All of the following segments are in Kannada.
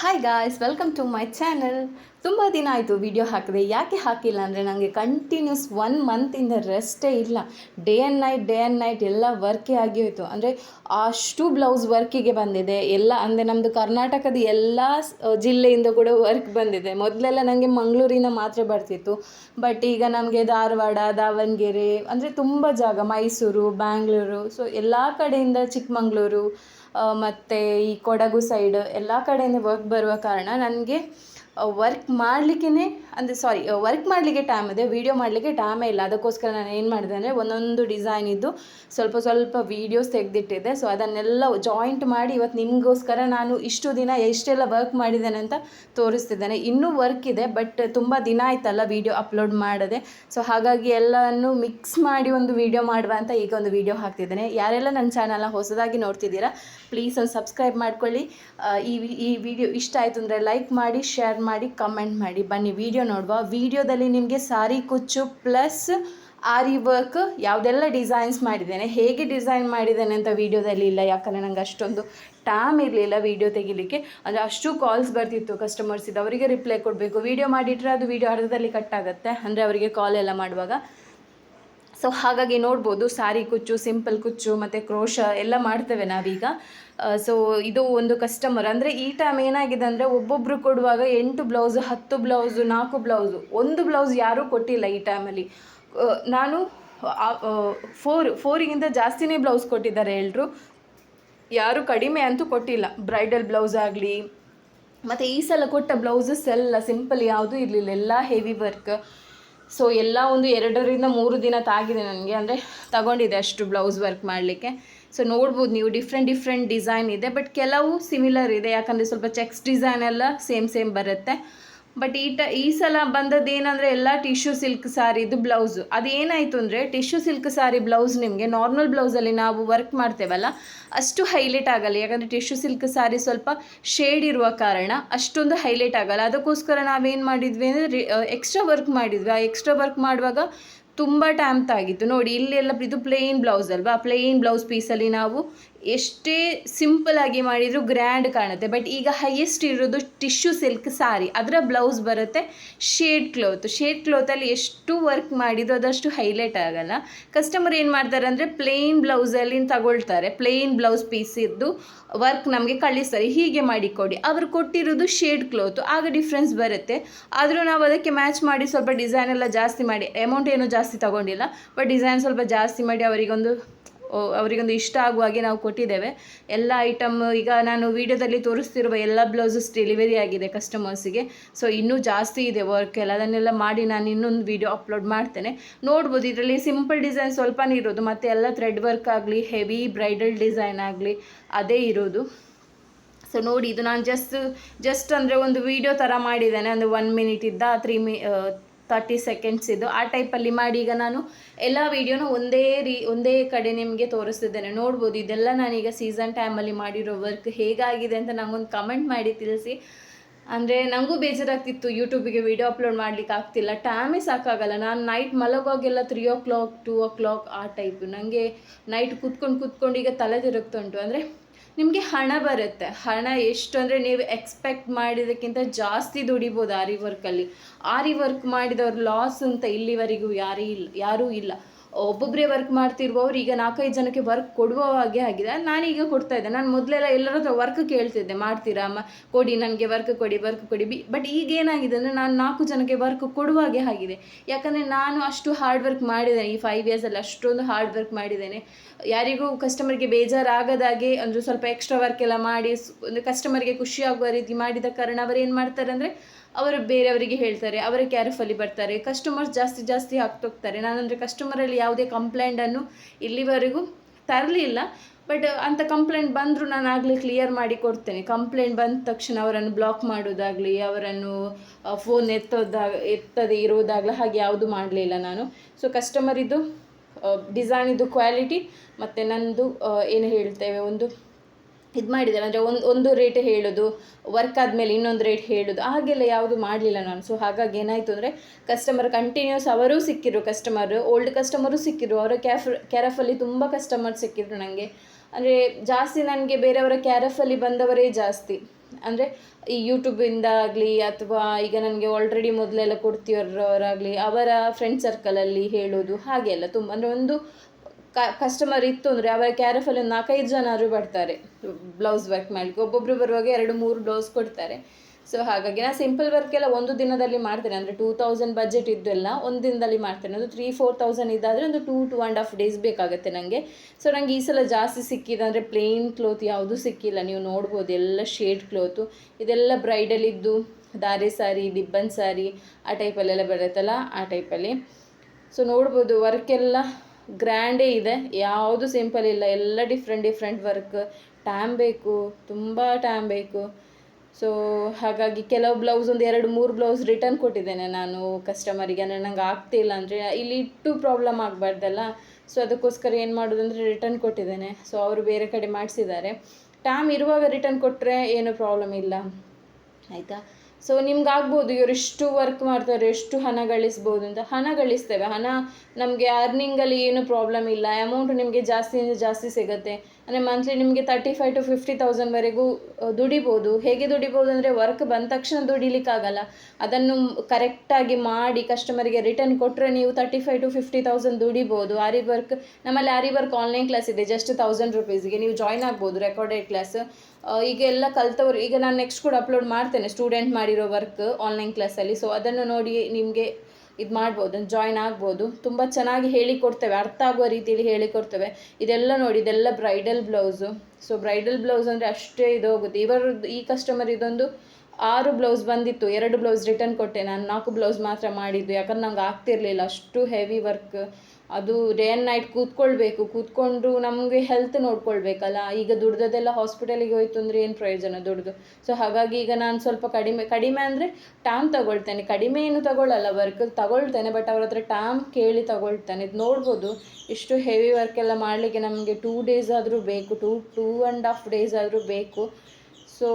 Hi guys welcome to my channel ತುಂಬ ದಿನ ಆಯಿತು ವಿಡಿಯೋ ಹಾಕಿದೆ. ಯಾಕೆ ಹಾಕಿಲ್ಲ ಅಂದರೆ ನನಗೆ ಕಂಟಿನ್ಯೂಸ್ ಒನ್ ಮಂತಿಂದ ರೆಸ್ಟೇ ಇಲ್ಲ. Day and night day and night ಎಲ್ಲ ವರ್ಕೇ ಆಗಿ ಹೋಯಿತು. ಅಂದರೆ ಅಷ್ಟು ಬ್ಲೌಸ್ ವರ್ಕಿಗೆ ಬಂದಿದೆ. ಎಲ್ಲ ಅಂದರೆ ನಮ್ಮದು ಕರ್ನಾಟಕದ ಎಲ್ಲ ಜಿಲ್ಲೆಯಿಂದ ಕೂಡ ವರ್ಕ್ ಬಂದಿದೆ. ಮೊದಲೆಲ್ಲ ನನಗೆ ಮಂಗಳೂರಿನ ಮಾತ್ರ ಬರ್ತಿತ್ತು. ಬಟ್ ಈಗ ನಮಗೆ ಧಾರವಾಡ, ದಾವಣಗೆರೆ, ಅಂದರೆ ತುಂಬ ಜಾಗ. ಮೈಸೂರು, ಬ್ಯಾಂಗ್ಳೂರು ಸೊ ಎಲ್ಲ ಕಡೆಯಿಂದ ಚಿಕ್ಕಮಂಗ್ಳೂರು ಮತ್ತು ಈ ಕೊಡಗು ಸೈಡ್ ಎಲ್ಲ ಕಡೆಯಿಂದ ವರ್ಕ್ ಬರುವ ಕಾರಣ ನನಗೆ ವರ್ಕ್ ಮಾಡಲಿಕ್ಕೇ ಅಂದರೆ ಸಾರಿ ವರ್ಕ್ ಮಾಡಲಿಕ್ಕೆ ಟೈಮ್ ಇದೆ ವೀಡಿಯೋ ಮಾಡಲಿಕ್ಕೆ ಟೈಮೇ ಇಲ್ಲ. ಅದಕ್ಕೋಸ್ಕರ ನಾನು ಏನು ಮಾಡಿದೆ ಅಂದರೆ ಒಂದೊಂದು ಡಿಸೈನ್ ಇದ್ದು ಸ್ವಲ್ಪ ಸ್ವಲ್ಪ ವೀಡಿಯೋಸ್ ತೆಗೆದಿಟ್ಟಿದ್ದೆ. ಸೊ ಅದನ್ನೆಲ್ಲ ಜಾಯಿಂಟ್ ಮಾಡಿ ಇವತ್ತು ನಿಮಗೋಸ್ಕರ ನಾನು ಇಷ್ಟು ದಿನ ಎಷ್ಟೆಲ್ಲ ವರ್ಕ್ ಮಾಡಿದ್ದೇನೆ ಅಂತ ತೋರಿಸ್ತಿದ್ದೇನೆ. ಇನ್ನೂ ವರ್ಕ್ ಇದೆ ಬಟ್ ತುಂಬ ದಿನ ಆಯ್ತಲ್ಲ ವೀಡಿಯೋ ಅಪ್ಲೋಡ್ ಮಾಡದೆ. ಸೊ ಹಾಗಾಗಿ ಎಲ್ಲವನ್ನು ಮಿಕ್ಸ್ ಮಾಡಿ ಒಂದು ವೀಡಿಯೋ ಮಾಡುವ ಅಂತ ಈಗ ಒಂದು ವೀಡಿಯೋ ಹಾಕ್ತಿದ್ದೇನೆ. ಯಾರೆಲ್ಲ ನನ್ನ ಚಾನಲ್ನ ಹೊಸದಾಗಿ ನೋಡ್ತಿದ್ದೀರಾ ಪ್ಲೀಸ್ ಒಂದು ಸಬ್ಸ್ಕ್ರೈಬ್ ಮಾಡ್ಕೊಳ್ಳಿ. ಈ ಈ ವಿಡಿಯೋ ಇಷ್ಟ ಆಯಿತು ಅಂದರೆ ಲೈಕ್ ಮಾಡಿ ಶೇರ್ ಮಾಡಿ ಕಮೆಂಟ್ ಮಾಡಿ. ಬನ್ನಿ ವಿಡಿಯೋ ನೋಡುವ. ವಿಡಿಯೋದಲ್ಲಿ ನಿಮಗೆ ಸಾರಿ ಕುಚ್ಚು ಪ್ಲಸ್ ಆರಿ ವರ್ಕ್ ಯಾವುದೆಲ್ಲ ಡಿಸೈನ್ಸ್ ಮಾಡಿದ್ದೇನೆ, ಹೇಗೆ ಡಿಸೈನ್ ಮಾಡಿದ್ದೇನೆ ಅಂತ ವೀಡಿಯೋದಲ್ಲಿ ಇಲ್ಲ. ಯಾಕಂದರೆ ನಂಗೆ ಅಷ್ಟೊಂದು ಟೈಮ್ ಇರಲಿಲ್ಲ ವೀಡಿಯೋ ತೆಗಿಲಿಕ್ಕೆ. ಅಂದರೆ ಅಷ್ಟು ಕಾಲ್ಸ್ ಬರ್ತಿತ್ತು ಕಸ್ಟಮರ್ಸ್ ಇದು. ಅವರಿಗೆ ರಿಪ್ಲೈ ಕೊಡಬೇಕು. ವೀಡಿಯೋ ಮಾಡಿಟ್ರೆ ಅದು ವೀಡಿಯೋ ಅರ್ಧದಲ್ಲಿ ಕಟ್ ಆಗುತ್ತೆ. ಅಂದರೆ ಅವರಿಗೆ ಕಾಲ್ ಎಲ್ಲ ಮಾಡುವಾಗ ಸೊ ಹಾಗಾಗಿ ನೋಡ್ಬೋದು, ಸಾರಿ, ಕುಚ್ಚು, ಸಿಂಪಲ್ ಕುಚ್ಚು ಮತ್ತು ಕ್ರೋಷ ಎಲ್ಲ ಮಾಡ್ತೇವೆ ನಾವೀಗ. ಸೊ ಇದು ಒಂದು ಕಸ್ಟಮರ್ ಅಂದರೆ ಈ ಟೈಮ್ ಏನಾಗಿದೆ ಅಂದರೆ ಒಬ್ಬೊಬ್ಬರು ಕೊಡುವಾಗ ಎಂಟು ಬ್ಲೌಸು ಹತ್ತು ಬ್ಲೌಸು ನಾಲ್ಕು ಬ್ಲೌಸು ಒಂದು ಬ್ಲೌಸ್ ಯಾರೂ ಕೊಟ್ಟಿಲ್ಲ ಈ ಟೈಮಲ್ಲಿ ನಾನು ಫೋರ್ ಫೋರಿಗಿಂತ ಜಾಸ್ತಿನೇ ಬ್ಲೌಸ್ ಕೊಟ್ಟಿದ್ದಾರೆ ಎಲ್ಲರೂ ಯಾರು ಕಡಿಮೆ ಅಂತೂ ಕೊಟ್ಟಿಲ್ಲ. ಬ್ರೈಡಲ್ ಬ್ಲೌಸ್ ಆಗಲಿ, ಮತ್ತು ಈ ಸಲ ಕೊಟ್ಟ ಬ್ಲೌಸಸ್ ಎಲ್ಲ ಸಿಂಪಲ್ ಯಾವುದೂ ಇರಲಿಲ್ಲ. ಎಲ್ಲ ಹೆವಿ ವರ್ಕ್ ಸೊ ಎಲ್ಲ ಒಂದು ಎರಡರಿಂದ ಮೂರು ದಿನ ತಾಗಿದೆ ನನಗೆ. ಅಂದರೆ ತಗೊಂಡಿದೆ ಅಷ್ಟು ಬ್ಲೌಸ್ ವರ್ಕ್ ಮಾಡಲಿಕ್ಕೆ. ಸೊ ನೋಡ್ಬೋದು ನೀವು ಡಿಫ್ರೆಂಟ್ ಡಿಫ್ರೆಂಟ್ ಡಿಸೈನ್ ಇದೆ ಬಟ್ ಕೆಲವು ಸಿಮಿಲರ್ ಇದೆ. ಯಾಕಂದರೆ ಸ್ವಲ್ಪ ಚೆಕ್ಸ್ ಡಿಸೈನ್ ಎಲ್ಲ ಸೇಮ್ ಸೇಮ್ ಬರುತ್ತೆ. ಬಟ್ ಈ ಟ, ಈ ಸಲ ಬಂದದ್ದು ಏನಂದರೆ ಎಲ್ಲ ಟಿಶ್ಯೂ ಸಿಲ್ಕ್ ಸಾರಿದು ಬ್ಲೌಸು ಅದು ಏನಾಯಿತು ಅಂದರೆ ಟಿಶ್ಯೂ ಸಿಲ್ಕ್ ಸಾರಿ ಬ್ಲೌಸ್ ನಿಮಗೆ ನಾರ್ಮಲ್ ಬ್ಲೌಸಲ್ಲಿ ನಾವು ವರ್ಕ್ ಮಾಡ್ತೇವಲ್ಲ, ಅಷ್ಟು ಹೈಲೈಟ್ ಆಗಲ್ಲ. ಯಾಕಂದರೆ ಟಿಶ್ಯೂ ಸಿಲ್ಕ್ ಸಾರಿ ಸ್ವಲ್ಪ ಶೇಡ್ ಇರುವ ಕಾರಣ ಅಷ್ಟೊಂದು ಹೈಲೈಟ್ ಆಗಲ್ಲ. ಅದಕ್ಕೋಸ್ಕರ ನಾವೇನು ಮಾಡಿದ್ವಿ ಅಂದರೆ ಎಕ್ಸ್ಟ್ರಾ ವರ್ಕ್ ಮಾಡಿದ್ವಿ. ಆ ಎಕ್ಸ್ಟ್ರಾ ವರ್ಕ್ ಮಾಡುವಾಗ ತುಂಬ ಟ್ಯಾಂಪ್ ಆಗಿತ್ತು ನೋಡಿ, ಇಲ್ಲೆಲ್ಲ ಇದು ಪ್ಲೇನ್ ಬ್ಲೌಸ್ ಅಲ್ವಾ? ಪ್ಲೇನ್ ಬ್ಲೌಸ್ ಪೀಸಲ್ಲಿ ನಾವು ಎಷ್ಟೇ ಸಿಂಪಲ್ ಆಗಿ ಮಾಡಿದರೂ ಗ್ರ್ಯಾಂಡ್ ಕಾಣುತ್ತೆ. ಬಟ್ ಈಗ ಹೈಯೆಸ್ಟ್ ಇರೋದು ಟಿಶ್ಯೂ ಸಿಲ್ಕ್ ಸಾರಿ ಅದರ ಬ್ಲೌಸ್ ಬರುತ್ತೆ ಶೇಡ್ ಕ್ಲೋತ್ ಶೇಡ್ ಕ್ಲೋತಲ್ಲಿ ಎಷ್ಟು ವರ್ಕ್ ಮಾಡಿದ್ರು ಅದಷ್ಟು ಹೈಲೈಟ್ ಆಗಲ್ಲ. ಕಸ್ಟಮರ್ ಏನು ಮಾಡ್ತಾರೆ ಅಂದರೆ ಪ್ಲೇನ್ ಬ್ಲೌಸಲ್ಲಿ ತಗೊಳ್ತಾರೆ. ಪ್ಲೇನ್ ಬ್ಲೌಸ್ ಪೀಸ್ ಇದ್ದು ವರ್ಕ್ ನಮಗೆ ಕಳಿಸ್ತಾರೆ. ಹೀಗೆ ಮಾಡಿ ಕೊಡಿ ಅವರು ಕೊಟ್ಟಿರೋದು ಶೇಡ್ ಕ್ಲೋತ್ ಆಗ ಡಿಫ್ರೆನ್ಸ್ ಬರುತ್ತೆ. ಆದರೂ ನಾವು ಅದಕ್ಕೆ ಮ್ಯಾಚ್ ಮಾಡಿ ಸ್ವಲ್ಪ ಡಿಸೈನ್ ಎಲ್ಲ ಜಾಸ್ತಿ ಮಾಡಿ. ಅಮೌಂಟ್ ಏನು ಜಾಸ್ತಿ ತಗೊಂಡಿಲ್ಲ. ಬಟ್ ಡಿಸೈನ್ ಸ್ವಲ್ಪ ಜಾಸ್ತಿ ಮಾಡಿ ಅವರಿಗೊಂದು ಅವರಿಗೊಂದು ಇಷ್ಟ ಆಗುವ ಹಾಗೆ ನಾವು ಕೊಟ್ಟಿದ್ದೇವೆ. ಎಲ್ಲ ಐಟಮ್ ಈಗ ನಾನು ವಿಡಿಯೋದಲ್ಲಿ ತೋರಿಸ್ತಿರುವ ಎಲ್ಲ ಬ್ಲೌಸಸ್ ಡೆಲಿವರಿ ಆಗಿದೆ ಕಸ್ಟಮರ್ಸಿಗೆ ಸೊ ಇನ್ನೂ ಜಾಸ್ತಿ ಇದೆ ವರ್ಕ್ ಎಲ್ಲ. ಅದನ್ನೆಲ್ಲ ಮಾಡಿ ನಾನು ಇನ್ನೊಂದು ವಿಡಿಯೋ ಅಪ್ಲೋಡ್ ಮಾಡ್ತೇನೆ. ನೋಡ್ಬೋದು, ಇದರಲ್ಲಿ ಸಿಂಪಲ್ ಡಿಸೈನ್ ಸ್ವಲ್ಪನೇ ಇರೋದು. ಮತ್ತು ಎಲ್ಲ ಥ್ರೆಡ್ ವರ್ಕ್ ಆಗಲಿ ಹೆವಿ ಬ್ರೈಡಲ್ ಡಿಸೈನ್ ಆಗಲಿ, ಅದೇ ಇರೋದು. ಸೊ ನೋಡಿ, ಇದು ನಾನು ಜಸ್ಟ್ ಜಸ್ಟ್ ಅಂದರೆ ಒಂದು ವಿಡಿಯೋ ಥರ ಮಾಡಿದ್ದೇನೆ. ಅಂದರೆ ಒನ್ ಮಿನಿಟ್ ಇದ್ದ ತ್ರೀ ಮಿ ತರ್ಟಿ ಸೆಕೆಂಡ್ಸ್ ಇದು. ಆ ಟೈಪಲ್ಲಿ ಮಾಡಿ ಈಗ ನಾನು ಎಲ್ಲ ವೀಡಿಯೋನ ಒಂದೇ ರೀ, ಒಂದೇ ಕಡೆ ನಿಮಗೆ ತೋರಿಸ್ತಿದ್ದೇನೆ. ನೋಡ್ಬೋದು, ಇದೆಲ್ಲ ನಾನೀಗ ಸೀಸನ್ ಟೈಮಲ್ಲಿ ಮಾಡಿರೋ ವರ್ಕ್ ಹೇಗಾಗಿದೆ ಅಂತ ನಂಗೊಂದು ಕಮೆಂಟ್ ಮಾಡಿ ತಿಳಿಸಿ. ಅಂದರೆ ನನಗೂ ಬೇಜಾರಾಗ್ತಿತ್ತು ಯೂಟ್ಯೂಬಿಗೆ ವಿಡಿಯೋ ಅಪ್ಲೋಡ್ ಮಾಡ್ಲಿಕ್ಕೆ ಆಗ್ತಿಲ್ಲ. ಟೈಮೇ ಸಾಕಾಗಲ್ಲ. ನಾನು ನೈಟ್ ಮಲಗೋಗೆಲ್ಲ three o'clock two o'clock ಆ ಟೈಪ್ ನನಗೆ ನೈಟ್ ಕೂತ್ಕೊಂಡು ಕೂತ್ಕೊಂಡು ಈಗ ತಲೆ ತಿರುಗ್ತಾ ಉಂಟು. ಅಂದರೆ ನಿಮಗೆ ಹಣ ಬರುತ್ತೆ. ಹಣ ಎಷ್ಟು ಅಂದರೆ ನೀವು ಎಕ್ಸ್ಪೆಕ್ಟ್ ಮಾಡಿದ್ದಕ್ಕಿಂತ ಜಾಸ್ತಿ ದುಡಿಬೋದು ಆರಿ ವರ್ಕಲ್ಲಿ ಆರಿ ವರ್ಕ್ ಮಾಡಿದವ್ರ ಲಾಸ್ ಅಂತ ಇಲ್ಲಿವರೆಗೂ ಯಾರೂ ಇಲ್ಲ ಯಾರೂ ಇಲ್ಲ. ಒಬ್ಬೊಬ್ಬರೇ ವರ್ಕ್ ಮಾಡ್ತಿರುವವ್ರು ಈಗ ನಾಲ್ಕೈದು ಜನಕ್ಕೆ ವರ್ಕ್ ಕೊಡುವ ಹಾಗೆ ಆಗಿದೆ. ನಾನೀಗ ಕೊಡ್ತಾ ಇದ್ದೆ. ನಾನು ಮೊದಲೆಲ್ಲ ಎಲ್ಲರ ಹತ್ರ ವರ್ಕ್ ಕೇಳ್ತಿದ್ದೆ. ಮಾಡ್ತೀರಾ ಅಮ್ಮ? ಕೊಡಿ, ನನಗೆ ವರ್ಕ್ ಕೊಡಿ ವರ್ಕ್ ಕೊಡಿ. ಬಿ ಬಟ್ ಈಗ ಏನಾಗಿದೆ ಅಂದರೆ ನಾನು ನಾಲ್ಕು ಜನಕ್ಕೆ ವರ್ಕ್ ಕೊಡುವ ಹಾಗೆ ಆಗಿದೆ. ಯಾಕಂದರೆ ನಾನು ಅಷ್ಟು ಹಾರ್ಡ್ ವರ್ಕ್ ಮಾಡಿದ್ದೇನೆ. ಈ ಫೈವ್ ಇಯರ್ಸಲ್ಲಿ ಅಷ್ಟೊಂದು ಹಾರ್ಡ್ ವರ್ಕ್ ಮಾಡಿದ್ದೇನೆ. ಯಾರಿಗೂ ಕಸ್ಟಮರ್ಗೆ ಬೇಜಾರಾಗದಾಗೆ ಅಂದರೆ ಸ್ವಲ್ಪ ಎಕ್ಸ್ಟ್ರಾ ವರ್ಕ್ ಎಲ್ಲ ಮಾಡಿ ಒಂದು ಕಸ್ಟಮರ್ಗೆ ಖುಷಿ ಆಗುವ ರೀತಿ ಮಾಡಿದ ಕಾರಣ ಅವರು ಏನು ಮಾಡ್ತಾರೆ ಅಂದರೆ ಅವರು ಬೇರೆಯವರಿಗೆ ಹೇಳ್ತಾರೆ, ಅವರ ಕ್ಯಾರಫಲ್ಲಿ ಬರ್ತಾರೆ ಕಸ್ಟಮರ್ಸ್ ಜಾಸ್ತಿ ಜಾಸ್ತಿ ಆಗ್ತೋಗ್ತಾರೆ ನಾನಂದರೆ ಕಸ್ಟಮರಲ್ಲಿ ಯಾವುದೇ ಕಂಪ್ಲೇಂಟನ್ನು ಇಲ್ಲಿವರೆಗೂ ತರಲಿಲ್ಲ ಬಟ್ ಅಂಥ ಕಂಪ್ಲೇಂಟ್ ಬಂದರೂ ನಾನು ಆಗಲೇ ಕ್ಲಿಯರ್ ಮಾಡಿ ಕೊಡ್ತೇನೆ. ಕಂಪ್ಲೇಂಟ್ ಬಂದ ತಕ್ಷಣ ಅವರನ್ನು ಬ್ಲಾಕ್ ಮಾಡೋದಾಗಲಿ, ಅವರನ್ನು ಫೋನ್ ಎತ್ತೋದಾಗ ಎತ್ತದೆ ಇರೋದಾಗಲಿ ಹಾಗೆ ಯಾವುದು ಮಾಡಲಿಲ್ಲ ನಾನು. ಸೊ ಕಸ್ಟಮರಿದು ಡಿಸೈನಿದು ಕ್ವಾಲಿಟಿ ಮತ್ತು ನನ್ನದು ಏನು ಹೇಳ್ತೇವೆ, ಒಂದು ಇದು ಮಾಡಿದ್ದೇವೆ ಅಂದರೆ ಒಂದು ಒಂದು ರೇಟ್ ಹೇಳೋದು ವರ್ಕ್ ಆದಮೇಲೆ ಇನ್ನೊಂದು ರೇಟ್ ಹೇಳೋದು, ಹಾಗೆಲ್ಲ ಯಾವುದು ಮಾಡಲಿಲ್ಲ ನಾನು. ಸೊ ಹಾಗಾಗಿ ಏನಾಯಿತು ಅಂದರೆ ಕಸ್ಟಮರ್ ಕಂಟಿನ್ಯೂಸ್ ಅವರೂ ಸಿಕ್ಕಿದ್ರು ಕಸ್ಟಮರ್ ಓಲ್ಡ್ ಕಸ್ಟಮರು ಸಿಕ್ಕಿದ್ರು, ಅವರ ಕ್ಯಾಫ್ ಕ್ಯಾರಫಲ್ಲಿ ತುಂಬ ಕಸ್ಟಮರ್ ಸಿಕ್ಕಿದ್ರು ನನಗೆ ಅಂದರೆ ಜಾಸ್ತಿ ನನಗೆ ಬೇರೆಯವರ ಕ್ಯಾರಫಲ್ಲಿ ಬಂದವರೇ ಜಾಸ್ತಿ. ಅಂದರೆ ಈ ಯೂಟ್ಯೂಬಿಂದ ಆಗಲಿ, ಅಥವಾ ಈಗ ನನಗೆ ಆಲ್ರೆಡಿ ಮೊದಲೆಲ್ಲ ಕೊಡ್ತೀವರವರಾಗಲಿ ಅವರ ಫ್ರೆಂಡ್ ಸರ್ಕಲಲ್ಲಿ ಹೇಳೋದು, ಹಾಗೆ ಎಲ್ಲ ತುಂಬ. ಅಂದರೆ ಒಂದು ಕಸ್ಟಮರ್ ಇತ್ತು ಅಂದರೆ ಅವರ ಕ್ಯಾರಫಲ್ಲಿ ನಾಲ್ಕೈದು ಜನರು ಬರ್ತಾರೆ. ಬ್ಲೌಸ್ ವರ್ಕ್ ಮಾಡಲಿಕ್ಕೆ. ಒಬ್ಬೊಬ್ಬರು ಬರುವಾಗ ಎರಡು, ಮೂರು ಬ್ಲೌಸ್ ಕೊಡ್ತಾರೆ. ಸೊ ಹಾಗಾಗಿ ನಾನು ಸಿಂಪಲ್ ವರ್ಕ್ ಎಲ್ಲ ಒಂದು ದಿನದಲ್ಲಿ ಮಾಡ್ತೇನೆ. ಅಂದರೆ ಟೂ ತೌಸಂಡ್ ಬಜೆಟ್ ಇದ್ದೆಲ್ಲ ಒಂದು ದಿನದಲ್ಲಿ ಮಾಡ್ತೇನೆ. ಅದು ತ್ರೀ ಫೋರ್ ತೌಸಂಡ್ ಇದ್ದಾದರೆ ಒಂದು two two and half days ಬೇಕಾಗುತ್ತೆ ನನಗೆ ಸೊ ನನಗೆ ಈ ಸಲ ಜಾಸ್ತಿ ಸಿಕ್ಕಿದೆ. ಅಂದರೆ ಪ್ಲೇನ್ ಕ್ಲೋತ್ ಯಾವುದೂ ಸಿಕ್ಕಿಲ್ಲ. ನೀವು ನೋಡ್ಬೋದು ಎಲ್ಲ ಶೇಡ್ ಕ್ಲೋತು ಇದೆಲ್ಲ ಬ್ರೈಡಲಿದ್ದು ದಾರೆ ಸಾರಿ ದಿಬ್ಬನ್ ಸಾರಿ, ಆ ಟೈಪಲ್ಲೆಲ್ಲ ಬರುತ್ತಲ್ಲ, ಆ ಟೈಪಲ್ಲಿ ಸೊ ನೋಡ್ಬೋದು ವರ್ಕ್ ಎಲ್ಲ ಗ್ರ್ಯಾಂಡೇ ಇದೆ. ಯಾವುದು ಸಿಂಪಲ್ ಇಲ್ಲ. ಎಲ್ಲ ಡಿಫ್ರೆಂಟ್ ಡಿಫ್ರೆಂಟ್ ವರ್ಕ್ ಟ್ಯಾಮ್ ಬೇಕು. ತುಂಬ ಟ್ಯಾಮ್ ಬೇಕು. ಸೊ ಹಾಗಾಗಿ ಕೆಲವು ಬ್ಲೌಸ್ ಒಂದು ಎರಡು, ಮೂರು ಬ್ಲೌಸ್ ರಿಟರ್ನ್ ಕೊಟ್ಟಿದ್ದೇನೆ ನಾನು ಕಸ್ಟಮರಿಗೆ ಅಂದರೆ ನಂಗೆ ಆಗ್ತಿಲ್ಲ ಅಂದರೆ ಇಲ್ಲಿ ಇಟ್ಟು ಪ್ರಾಬ್ಲಮ್ ಆಗಬಾರ್ದಲ್ಲ. ಸೊ ಅದಕ್ಕೋಸ್ಕರ ಏನು ಮಾಡೋದಂದರೆ ರಿಟರ್ನ್ ಕೊಟ್ಟಿದ್ದೇನೆ. ಸೊ ಅವರು ಬೇರೆ ಕಡೆ ಮಾಡಿಸಿದ್ದಾರೆ. ಟ್ಯಾಮ್ ಇರುವಾಗ ರಿಟರ್ನ್ ಕೊಟ್ಟರೆ ಏನೂ ಪ್ರಾಬ್ಲಮ್ ಇಲ್ಲ. ಆಯಿತಾ? ಸೊ ನಿಮ್ಗೆ ಆಗ್ಬೋದು ಇವರು ಎಷ್ಟು ವರ್ಕ್ ಮಾಡ್ತಾರೆ ಎಷ್ಟು ಹಣ ಗಳಿಸ್ಬೋದು ಅಂತ. ಹಣ ಗಳಿಸ್ತೇವೆ. ಹಣ ನಮಗೆ ಅರ್ನಿಂಗಲ್ಲಿ ಏನು ಪ್ರಾಬ್ಲಮ್ ಇಲ್ಲ. ಅಮೌಂಟ್ ನಿಮಗೆ ಜಾಸ್ತಿಯಿಂದ ಜಾಸ್ತಿ ಸಿಗುತ್ತೆ. ಅಂದರೆ ಮಂತ್ಲಿ ನಿಮಗೆ ತರ್ಟಿ ಫೈವ್ ಟು ಫಿಫ್ಟಿ ತೌಸಂಡ್ವರೆಗೂ ದುಡಿಬೋದು. ಹೇಗೆ ದುಡಿಬೋದು ಅಂದರೆ ವರ್ಕ್ ಬಂದ ತಕ್ಷಣ ದುಡಿಲಿಕ್ಕಾಗಲ್ಲ. ಅದನ್ನು ಕರೆಕ್ಟಾಗಿ ಮಾಡಿ ಕಸ್ಟಮರಿಗೆ ರಿಟರ್ನ್ ಕೊಟ್ಟರೆ ನೀವು thirty five to fifty thousand ದುಡಿಬೋದು. Aari work ನಮ್ಮಲ್ಲಿ ಆರಿ ವರ್ಕ್ ಆನ್ಲೈನ್ ಕ್ಲಾಸ್ ಇದೆ. ಜಸ್ಟ್ ತೌಸಂಡ್ ರುಪೀಸ್ಗೆ ನೀವು ಜಾಯ್ನ್ ಆಗ್ಬೋದು ರೆಕಾರ್ಡೆಡ್ ಕ್ಲಾಸ್ ಈಗ ಎಲ್ಲ ಕಲ್ತವ್ರು, ಈಗ ನಾನು ನೆಕ್ಸ್ಟ್ ಕೂಡ ಅಪ್ಲೋಡ್ ಮಾಡ್ತೇನೆ ಸ್ಟೂಡೆಂಟ್ ಮಾಡಿರೋ ವರ್ಕ್ ಆನ್ಲೈನ್ ಕ್ಲಾಸಲ್ಲಿ ಸೊ ಅದನ್ನು ನೋಡಿ ನಿಮಗೆ ಇದು ಮಾಡ್ಬೋದು ಜಾಯ್ನ್ ಆಗ್ಬೋದು. ತುಂಬ ಚೆನ್ನಾಗಿ ಹೇಳಿಕೊಡ್ತೇವೆ ಅರ್ಥ ಆಗುವ ರೀತಿಯಲ್ಲಿ ಹೇಳಿಕೊಡ್ತೇವೆ ಇದೆಲ್ಲ ನೋಡಿ, ಇದೆಲ್ಲ bridal blouse so bridal blouse ಅಂದರೆ ಅಷ್ಟೇ ಇದೋಗುತ್ತೆ ಇವರದ್ದು ಈ ಕಸ್ಟಮರ್ ಇದೊಂದು ಆರು ಬ್ಲೌಸ್ ಬಂದಿತ್ತು, ಎರಡು ಬ್ಲೌಸ್ ರಿಟರ್ನ್ ಕೊಟ್ಟೆ. ನಾನು ನಾಲ್ಕು ಬ್ಲೌಸ್ ಮಾತ್ರ ಮಾಡಿದ್ದು. ಯಾಕಂದ್ರೆ ನಂಗೆ ಆಗ್ತಿರಲಿಲ್ಲ, ಅಷ್ಟು ಹೆವಿ ವರ್ಕ್ ಅದು ಡೇ ಆ್ಯಂಡ್ ನೈಟ್ ಕೂತ್ಕೊಳ್ಬೇಕು, ಕೂತ್ಕೊಂಡು ನಮಗೆ ಹೆಲ್ತ್ ನೋಡ್ಕೊಳ್ಬೇಕಲ್ಲ. ಈಗ ದುಡ್ದದೆಲ್ಲ ಹಾಸ್ಪಿಟಲಿಗೆ ಹೋಯ್ತು ಅಂದರೆ ಏನು ಪ್ರಯೋಜನ ದುಡ್ದು? ಸೊ ಹಾಗಾಗಿ ಈಗ ನಾನು ಸ್ವಲ್ಪ ಕಡಿಮೆ ಕಡಿಮೆ ಅಂದರೆ ಟಾಮ್ ತಗೊಳ್ತೇನೆ. ಕಡಿಮೆ ಏನು ತಗೊಳ್ಳಲ್ಲ ವರ್ಕ್ ತಗೊಳ್ತೇನೆ ಬಟ್ ಅವ್ರ ಹತ್ರ ಟಾಮ್ ಕೇಳಿ ತಗೊಳ್ತೇನೆ. ಇದು ನೋಡ್ಬೋದು, ಇಷ್ಟು ಹೆವಿ ವರ್ಕ್ ಎಲ್ಲ ಮಾಡಲಿಕ್ಕೆ ನಮಗೆ ಟೂ ಡೇಸ್ ಆದರೂ ಬೇಕು two two and half days ಆದರೂ ಬೇಕು. ಸೊ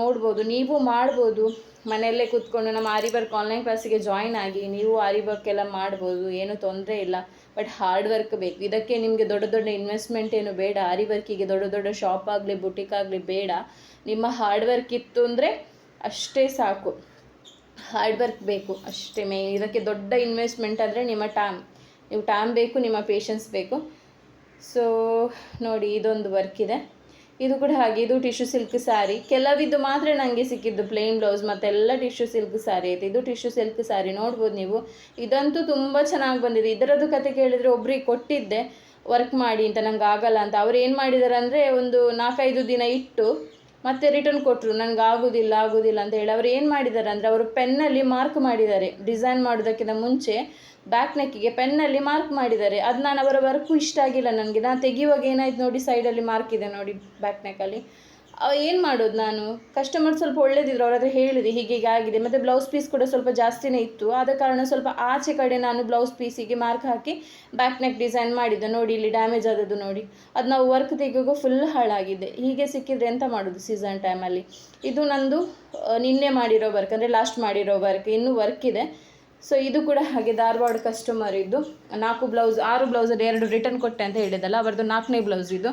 ನೋಡ್ಬೋದು, ನೀವು ಮಾಡ್ಬೋದು. ಮನೆಯಲ್ಲೇ ಕೂತ್ಕೊಂಡು ನಮ್ಮ ಆರಿ ವರ್ಕ್ ಆನ್ಲೈನ್ ಕ್ಲಾಸಿಗೆ ಜಾಯ್ನ್ ಆಗಿ ನೀವು ಆರಿ ವರ್ಕ್ ಎಲ್ಲ ಮಾಡ್ಬೋದು, ಏನು ತೊಂದರೆ ಇಲ್ಲ. ಬಟ್ ಹಾರ್ಡ್ ವರ್ಕ್ ಬೇಕು. ಇದಕ್ಕೆ ನಿಮಗೆ ದೊಡ್ಡ ದೊಡ್ಡ ಇನ್ವೆಸ್ಟ್ಮೆಂಟ್ ಏನು ಬೇಡ. ಆರಿ ವರ್ಕಿಗೆ ದೊಡ್ಡ ದೊಡ್ಡ ಶಾಪ್ ಆಗಲಿ ಬುಟಿಕ್ ಆಗಲಿ ಬೇಡ. ನಿಮ್ಮ ಹಾರ್ಡ್ ವರ್ಕ್ ಇತ್ತು ಅಂದರೆ ಅಷ್ಟೇ ಸಾಕು. ಹಾರ್ಡ್ ವರ್ಕ್ ಬೇಕು ಅಷ್ಟೇ ಮೇ ಇದಕ್ಕೆ ದೊಡ್ಡ ಇನ್ವೆಸ್ಟ್ಮೆಂಟ್ ಅಂದರೆ ನಿಮ್ಮ ಟೈಮ್ ನೀವು ಟೈಮ್ ಬೇಕು, ನಿಮ್ಮ ಪೇಷನ್ಸ್ ಬೇಕು. ಸೊ ನೋಡಿ, ಇದೊಂದು ವರ್ಕ್ ಇದೆ. ಇದು ಕೂಡ ಹಾಗೆ, ಇದು ಟಿಶ್ಯೂ ಸಿಲ್ಕ್ ಸ್ಯಾರಿ ಕೆಲವಿದ್ದು ಮಾತ್ರ ನನಗೆ ಸಿಕ್ಕಿದ್ದು ಪ್ಲೇನ್ ಬ್ಲೌಸ್ ಮತ್ತೆಲ್ಲ ಟಿಶ್ಯೂ ಸಿಲ್ಕ್ ಸ್ಯಾರಿ ಐತೆ. ಇದು ಟಿಶ್ಯೂ ಸಿಲ್ಕ್ ಸ್ಯಾರಿ ನೋಡ್ಬೋದು ನೀವು. ಇದಂತೂ ತುಂಬ ಚೆನ್ನಾಗಿ ಬಂದಿದೆ. ಇದರದ್ದು ಕತೆ ಕೇಳಿದರೆ ಒಬ್ರಿಗೆ ಕೊಟ್ಟಿದ್ದೆ ವರ್ಕ್ ಮಾಡಿ ಅಂತ ನಂಗೆ ಆಗಲ್ಲ ಅಂತ. ಅವ್ರು ಏನು ಮಾಡಿದ್ದಾರೆ ಅಂದರೆ ಒಂದು ನಾಲ್ಕೈದು ದಿನ ಇಟ್ಟು ಮತ್ತೆ ರಿಟರ್ನ್ ಕೊಟ್ಟರು ನನಗೆ ಆಗೋದಿಲ್ಲ ಆಗೋದಿಲ್ಲ ಅಂತ ಹೇಳಿ ಅವರು ಏನು ಮಾಡಿದ್ದಾರೆ ಅಂದರೆ ಅವರು ಪೆನ್ನಲ್ಲಿ ಮಾರ್ಕ್ ಮಾಡಿದ್ದಾರೆ ಡಿಸೈನ್ ಮಾಡೋದಕ್ಕಿಂತ ಮುಂಚೆ ಬ್ಯಾಕ್ ನೆಕ್ಕಿಗೆ ಪೆನ್ನಲ್ಲಿ ಮಾರ್ಕ್ ಮಾಡಿದ್ದಾರೆ ಅದು ನಾನು ಅವರ ವರ್ಕು ಇಷ್ಟ ಆಗಿಲ್ಲ ನನಗೆ ನಾನು ತೆಗೆಯುವಾಗ ಏನಾಯ್ತು ನೋಡಿ ಸೈಡಲ್ಲಿ ಮಾರ್ಕ್ ಇದೆ ನೋಡಿ ಬ್ಯಾಕ್ ನೆಕ್ಕಲ್ಲಿ ಏನು ಮಾಡೋದು ನಾನು? ಕಸ್ಟಮರ್ ಸ್ವಲ್ಪ ಒಳ್ಳೇದಿದ್ರು, ಅವ್ರ ಹತ್ರ ಹೇಳಿದೆ, ಹೀಗೆ ಆಗಿದೆ. ಮತ್ತು ಬ್ಲೌಸ್ ಪೀಸ್ ಕೂಡ ಸ್ವಲ್ಪ ಜಾಸ್ತಿನೇ ಇತ್ತು. ಆದ ಕಾರಣ ಸ್ವಲ್ಪ ಆಚೆ ಕಡೆ ನಾನು ಬ್ಲೌಸ್ ಪೀಸಿಗೆ ಮಾರ್ಕ್ ಹಾಕಿ ಬ್ಯಾಕ್ ನೆಕ್ ಡಿಸೈನ್ ಮಾಡಿದ್ದೆ. ನೋಡಿ, ಇಲ್ಲಿ ಡ್ಯಾಮೇಜ್ ಆದದ್ದು ನೋಡಿ. ಅದು ನಾವು ವರ್ಕ್ ತೆಗೆಯುವಾಗ ಫುಲ್ ಹಾಳಾಗಿದೆ. ಹೀಗೆ ಸಿಕ್ಕಿದ್ರೆ ಎಂತ ಮಾಡೋದು ಸೀಸನ್ ಟೈಮಲ್ಲಿ ಇದು ನಂದು ನಿನ್ನೆ ಮಾಡಿರೋ ವರ್ಕ್ ಅಂದರೆ ಲಾಸ್ಟ್ ಮಾಡಿರೋ ವರ್ಕ್ ಇನ್ನೂ ವರ್ಕ್ ಇದೆ. ಸೊ ಇದು ಕೂಡ ಹಾಗೆ ಧಾರವಾಡ ಕಸ್ಟಮರ್ ಇದ್ದು ನಾಲ್ಕು ಬ್ಲೌಸ್ ಆರು ಬ್ಲೌಸಲ್ಲಿ ಎರಡು ರಿಟರ್ನ್ ಕೊಟ್ಟೆ ಅಂತ ಹೇಳಿದಲ್ಲ, ಅವರದ್ದು ನಾಲ್ಕನೇ ಬ್ಲೌಸ್ ಇದು.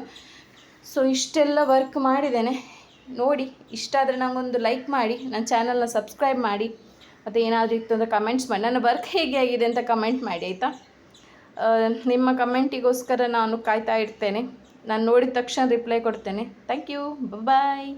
ಸೊ ಇಷ್ಟೆಲ್ಲ ವರ್ಕ್ ಮಾಡಿದ್ದೇನೆ. ನೋಡಿ, ಇಷ್ಟ ಆದರೆ ನನಗೊಂದು ಲೈಕ್ ಮಾಡಿ ನನ್ನ ಚಾನಲ್ನ ಸಬ್ಸ್ಕ್ರೈಬ್ ಮಾಡಿ, ಮತ್ತು ಏನಾದರೂ ಇತ್ತು ಅಂದರೆ ಕಮೆಂಟ್ಸ್ ಮಾಡಿ. ನನ್ನ ವರ್ಕ್ ಹೇಗೆ ಆಗಿದೆ ಅಂತ ಕಮೆಂಟ್ ಮಾಡಿ, ಆಯಿತಾ? ನಿಮ್ಮ ಕಮೆಂಟಿಗೋಸ್ಕರ ನಾನು ಕಾಯ್ತಾ ಇರ್ತೇನೆ. ನಾನು ನೋಡಿದ ತಕ್ಷಣ ರಿಪ್ಲೈ ಕೊಡ್ತೇನೆ. Thank you bye